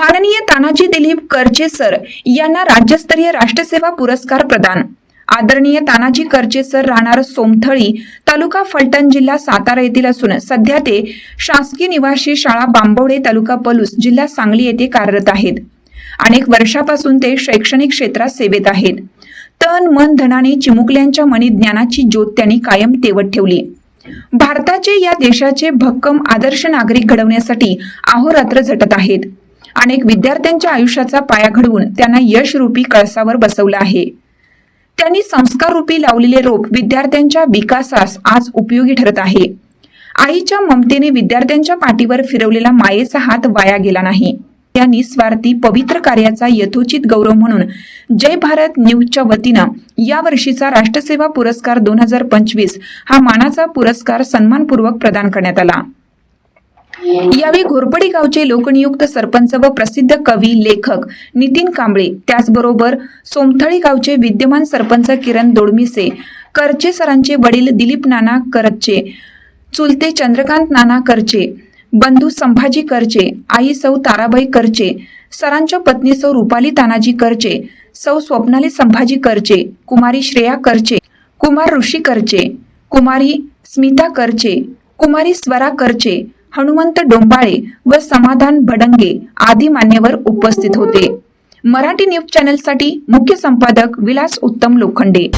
माननीय तानाजी दिलीप करचेसर यांना राज्यस्तरीय राष्ट्रसेवा पुरस्कार प्रदान. आदरणीय तानाजी करचेसर राहणार सोमथळी तालुका फलटण जिल्हा सातारा येथील असून सध्या ते शासकीय निवासी शाळा बांबवडे तालुका पलूस जिल्हा सांगली येथे कार्यरत आहेत. अनेक वर्षापासून ते शैक्षणिक क्षेत्रात सेवेत आहेत. तन मन धनाने चिमुकल्यांच्या मनी ज्ञानाची ज्योत त्यांनी कायम तेवत ठेवली. भारताचे या देशाचे भक्कम आदर्श नागरिक घडवण्यासाठी अहोरात्र झटत आहेत. अनेक विद्यार्थ्यांच्या आयुष्याचा पाया घडवून त्यांना यशरूपी कळसावर बसवलं आहे. त्यांनी संस्काररूपी लावलेले रोप विद्यार्थ्यांच्या विकासास आज उपयोगी ठरत आहे. आईच्या ममतेने विद्यार्थ्यांच्या पाठीवर फिरवलेला मायेचा हात वाया गेला नाही. त्या निस्वार्थी पवित्र कार्याचा यथोचित गौरव म्हणून जय भारत न्यूजच्या वतीनं या वर्षीचा राष्ट्रसेवा पुरस्कार दोन हजार पंचवीस हा मानाचा पुरस्कार सन्मानपूर्वक प्रदान करण्यात आला. यावेळी घोरपडी गावचे लोकनियुक्त सरपंच व प्रसिद्ध कवी लेखक नितीन कांबळे त्याचबरोबर सोमथळी गावचे विद्यमान सरपंच किरण दोडमिसे करचे सरांचे वडील दिलीप नाना करचे चुलते चंद्रकांत नाना करचे बंधू संभाजी करचे आई सौ ताराबाई करचे सरांच्या पत्नी सौ रुपाली तानाजी करचे सौ स्वप्नाली संभाजी करचे कुमारी श्रेया करचे कुमार ऋषी करचे कुमारी स्मिता करचे कुमारी स्वरा करचे हनुमंत डोंबाळे व समाधान भडंगे आदी मान्यवर उपस्थित होते. मराठी न्यूज चॅनलसाठी मुख्य संपादक विलास उत्तम लोखंडे.